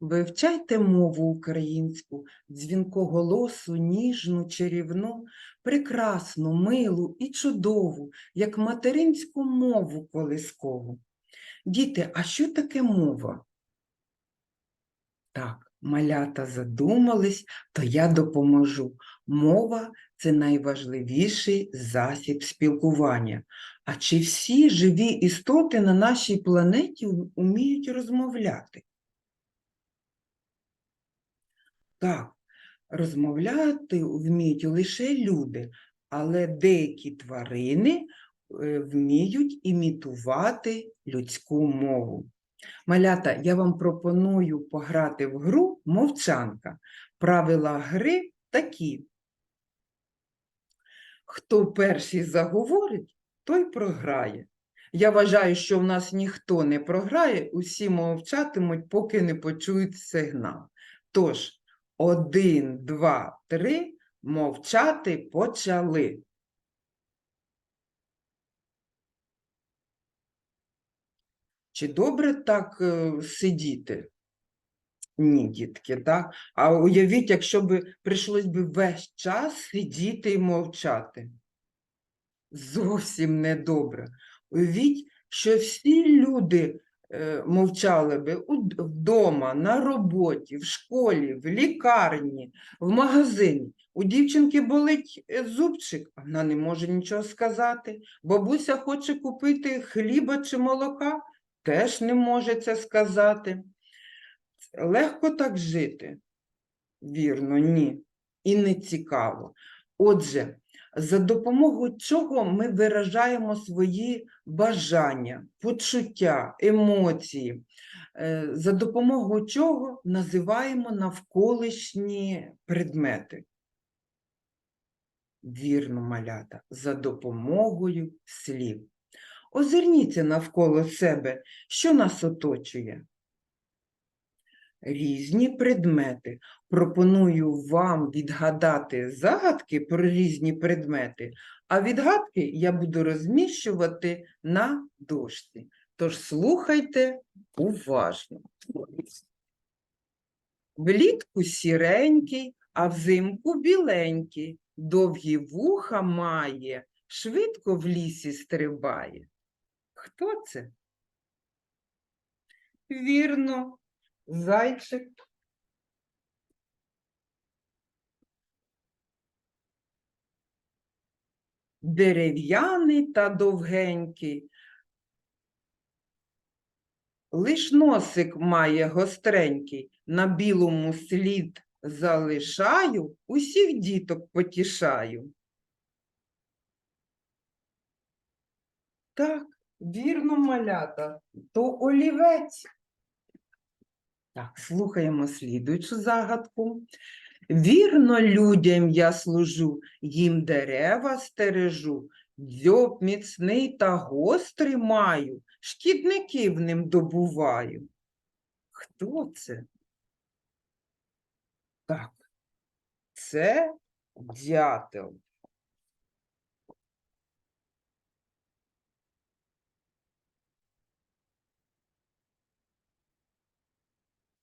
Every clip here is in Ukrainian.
Вивчайте мову українську, дзвінкоголосу, ніжну, чарівну, прекрасну, милу і чудову, як материнську мову колискову. Діти, а що таке мова? Так, малята задумались, то я допоможу. Мова це найважливіший засіб спілкування. А чи всі живі істоти на нашій планеті вміють розмовляти? Так, розмовляти вміють лише люди, але деякі тварини е, вміють імітувати людську мову. Малята, я вам пропоную пограти в гру мовчанка. Правила гри такі. Хто перший заговорить, той програє. Я вважаю, що в нас ніхто не програє, усі мовчатимуть, поки не почують сигнал. Тож, один, два, три, мовчати почали. Чи добре так е, сидіти? Ні, дітки, так? А уявіть, якщо б прийшлось би весь час сидіти і мовчати. Зовсім недобре. Уявіть, що всі люди мовчали би вдома, на роботі, в школі, в лікарні, в магазині. У дівчинки болить е, зубчик, а вона не може нічого сказати. Бабуся хоче купити хліба чи молока, теж не може це сказати. Легко так жити? Вірно, ні. І не цікаво. Отже, за допомогою чого ми виражаємо свої бажання, почуття, емоції, Е, за допомогою чого називаємо навколишні предмети. Вірно, малята, за допомогою слів. Озирніться навколо себе, що нас оточує. Різні предмети. Пропоную вам відгадати загадки про різні предмети, а відгадки я буду розміщувати на дошці. Тож слухайте уважно. Влітку сіренький, а взимку біленький, довгі вуха має, швидко в лісі стрибає. Хто це? Вірно, зайчик. Дерев'яний та довгенький. Лиш носик має гостренький, на білому слід залишаю, усіх діток потішаю. Так, вірно, малята, то олівець. Так, слухаємо слідуючу загадку. Вірно людям я служу, їм дерева стережу, дзьоб міцний та гострий маю, шкідників ним добуваю. Хто це? Так, це дятел.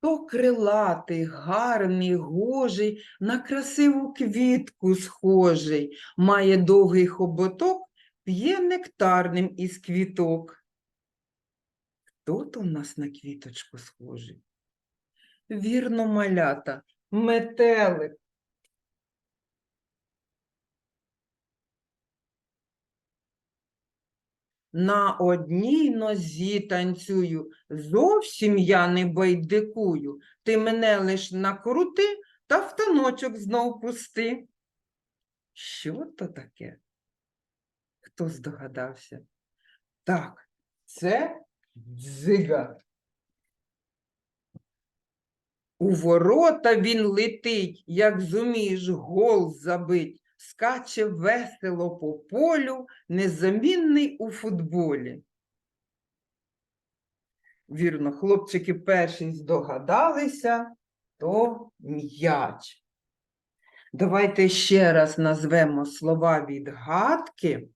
То крилатий, гарний, гожий, на красиву квітку схожий, має довгий хоботок, п'є нектарним із квіток. Хто то в нас на квіточку схожий? Вірно, малята, метелик. На одній нозі танцюю, зовсім я не байдикую. Ти мене лиш накрути та в таночок знов пусти. Що то таке? Хто здогадався? Так, це дзига. У ворота він летить, як зумієш гол забить, скаче весело по полю, незамінний у футболі. Вірно, хлопчики перші здогадалися, то м'яч. Давайте ще раз назвемо слова відгадки.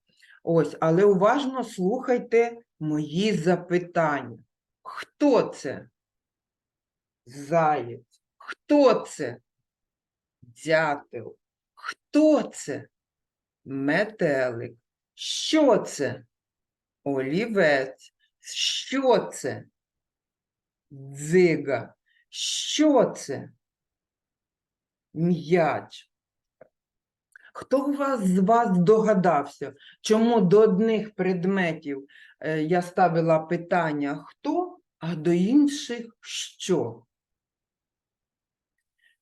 Ось, але уважно слухайте мої запитання. Хто це? Заєць. Хто це? Дятел. Хто це? Метелик. Що це? Олівець. Що це? Дзига. Що це? М'яч. Хто вас з вас здогадався, чому до одних предметів е, я ставила питання хто, а до інших що?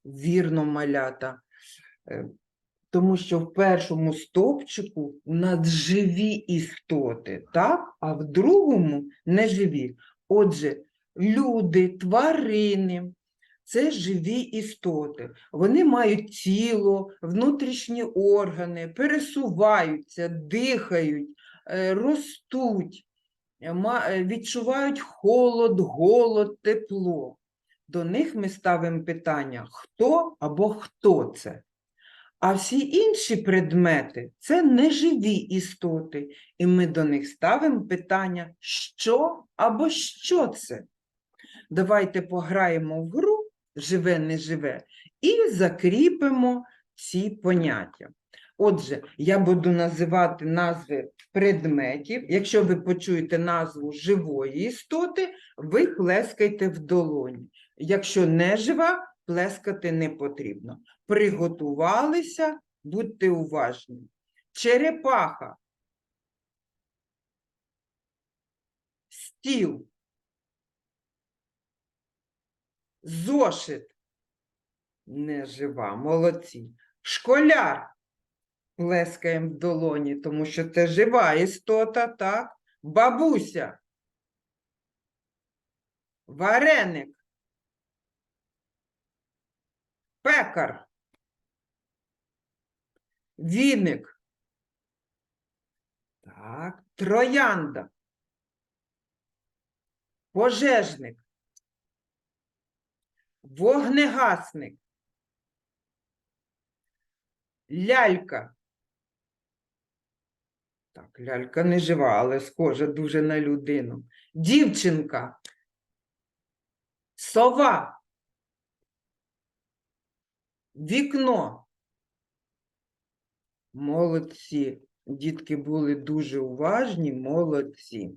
Вірно, малята. Тому що в першому стовпчику у нас живі істоти, так? а в другому неживі. Отже, люди, тварини це живі істоти. Вони мають тіло, внутрішні органи, пересуваються, дихають, е, ростуть, е, відчувають холод, голод, тепло. До них ми ставимо питання хто або хто це. А всі інші предмети це неживі істоти, і ми до них ставимо питання що або що це. Давайте пограємо в гру живе, не живе, і закріпимо ці поняття. Отже, я буду називати назви предметів. Якщо ви почуєте назву живої істоти, ви плескайте в долоні. Якщо не жива, плескати не потрібно. Приготувалися, будьте уважні. Черепаха. Стіл. Зошит. Нежива, молодці. Школяр. Плескаємо в долоні, тому що це жива істота, так? Бабуся. Вареник. Пекар. Віник. Так, троянда. Пожежник. Вогнегасник. Лялька. Так, лялька не жива, але схожа дуже на людину. Дівчинка. Сова. Вікно. Молодці. Дітки були дуже уважні, молодці.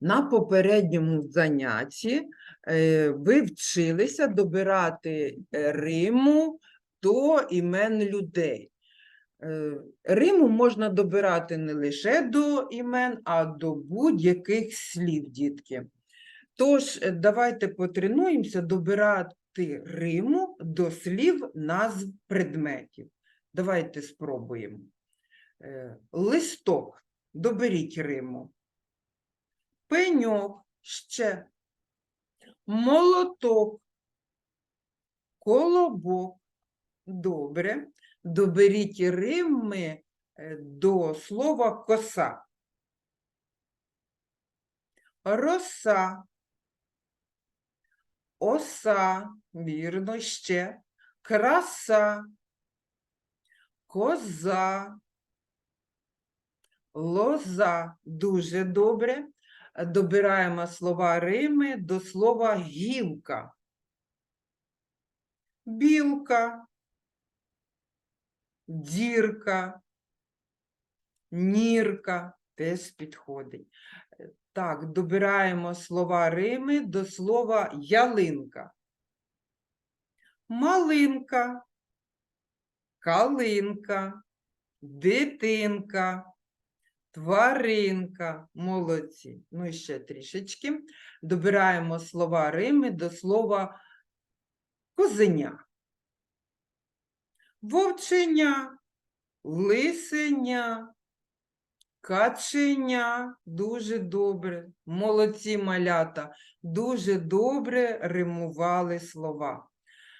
На попередньому занятті е, ви вчилися добирати е, Риму до імен людей. Е, Риму можна добирати не лише до імен, а до будь-яких слів, дітки. Тож, давайте потренуємося добирати Риму до слів назв предметів. Давайте спробуємо. Е, Листок. Доберіть Риму. Пеньок ще. Молоток. Колобок. Добре. Доберіть Рими е, до слова коса. Роса. Оса. Вірно ще. Краса. Коза. Лоза. Дуже добре. Добираємо слова Рими до слова гілка. Білка. Дірка. Нірка. Теж підходить. Так, добираємо слова Рими до слова ялинка. Малинка. Калинка. Дитинка. Тваринка, молодці. Ну і ще трішечки. Добираємо слова Рими до слова козеня. Вовченя, лисеня, каченя. Дуже добре. Молодці малята. Дуже добре римували слова.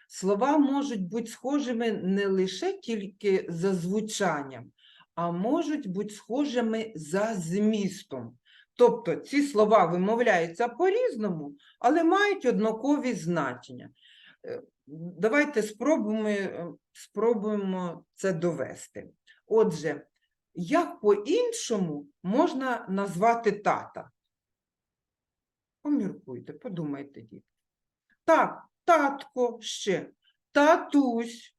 Слова можуть бути схожими не лише тільки за звучанням, а можуть бути схожими за змістом. Тобто ці слова вимовляються по-різному, але мають однакові значення. Е, Давайте спробуємо, е, спробуємо це довести. Отже, як по-іншому можна назвати тата? Поміркуйте, подумайте, діти. Так, татко ще, татусь,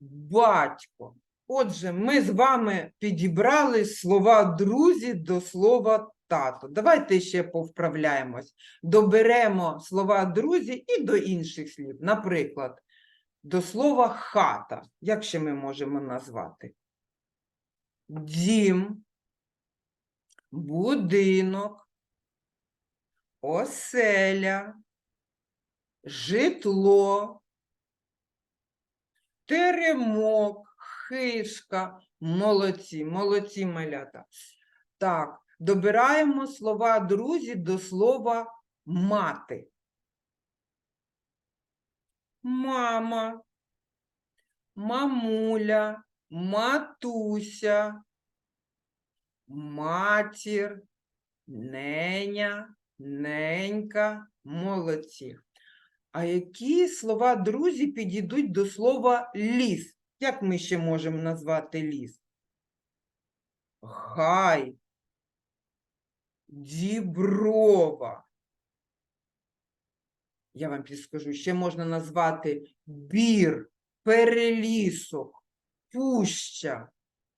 батько. Отже, ми з вами підібрали слова друзі до слова тато. Давайте ще повправляємось. Доберемо слова друзі і до інших слів. Наприклад, до слова хата. Як ще ми можемо назвати? Дім, будинок, оселя, житло, теремок, хишка. Молодці, молодці малята. Так, добираємо слова друзі до слова мати. Мама, мамуля, матуся, матір, неня, ненька, молодці. А які слова друзі підійдуть до слова ліс? Як ми ще можемо назвати ліс? Гай, діброва. Я вам підскажу, ще можна назвати бір, перелісок, пуща.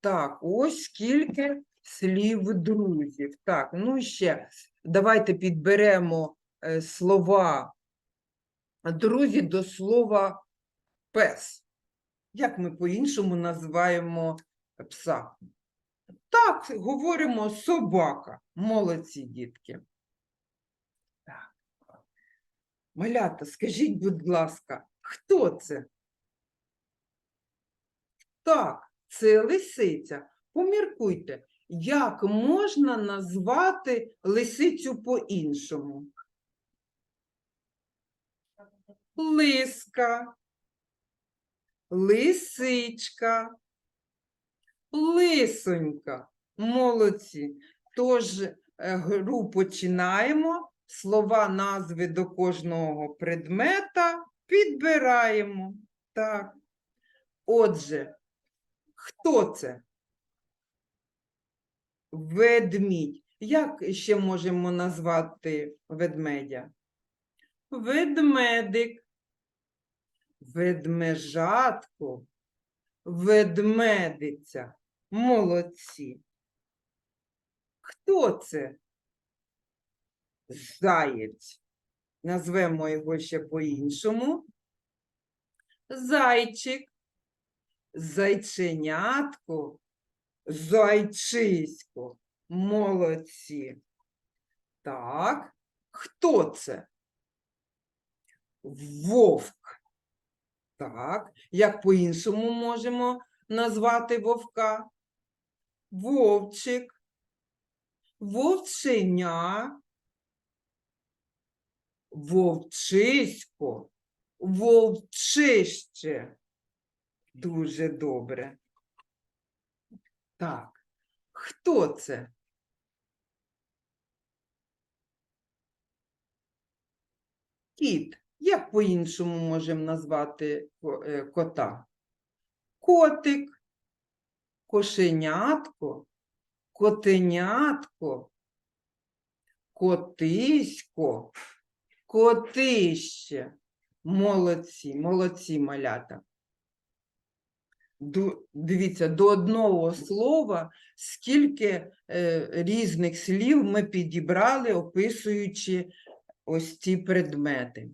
Так, ось скільки слів друзів. Так, ну ще давайте підберемо е, слова друзі до слова пес. Як ми по-іншому називаємо пса? Так, говоримо собака. Молодці, дітки. Так. Малята, скажіть, будь ласка, хто це? Так, це лисиця. Поміркуйте, як можна назвати лисицю по-іншому? Лиска, лисичка, лисонька. Молодці. Тож е, гру починаємо. Слова, назви до кожного предмета підбираємо. Так. Отже, хто це? Ведмідь. Як ще можемо назвати ведмедя? Ведмедик, ведмежатко, ведмедиця. Молодці. Хто це? Заєць. Назвемо його ще по-іншому. Зайчик, зайченятко, зайчисько. Молодці. Так, хто це? Вовк. Так, як по-іншому можемо назвати вовка? Вовчик, вовченя, вовчисько, вовчище. Дуже добре. Так, хто це? Кіт. Як по-іншому можемо назвати е, кота? Котик, кошенятко, котенятко, котисько, котище. Молодці, молодці малята. Дивіться, до одного слова скільки е, різних слів ми підібрали, описуючи ось ці предмети.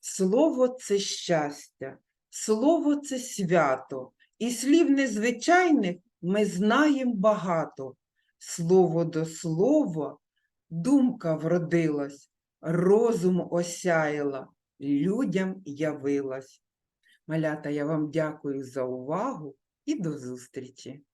Слово це щастя, слово це свято, і слів незвичайних ми знаємо багато. Слово до слова, думка вродилась, розум осяяла, людям явилась. Малята, я вам дякую за увагу і до зустрічі!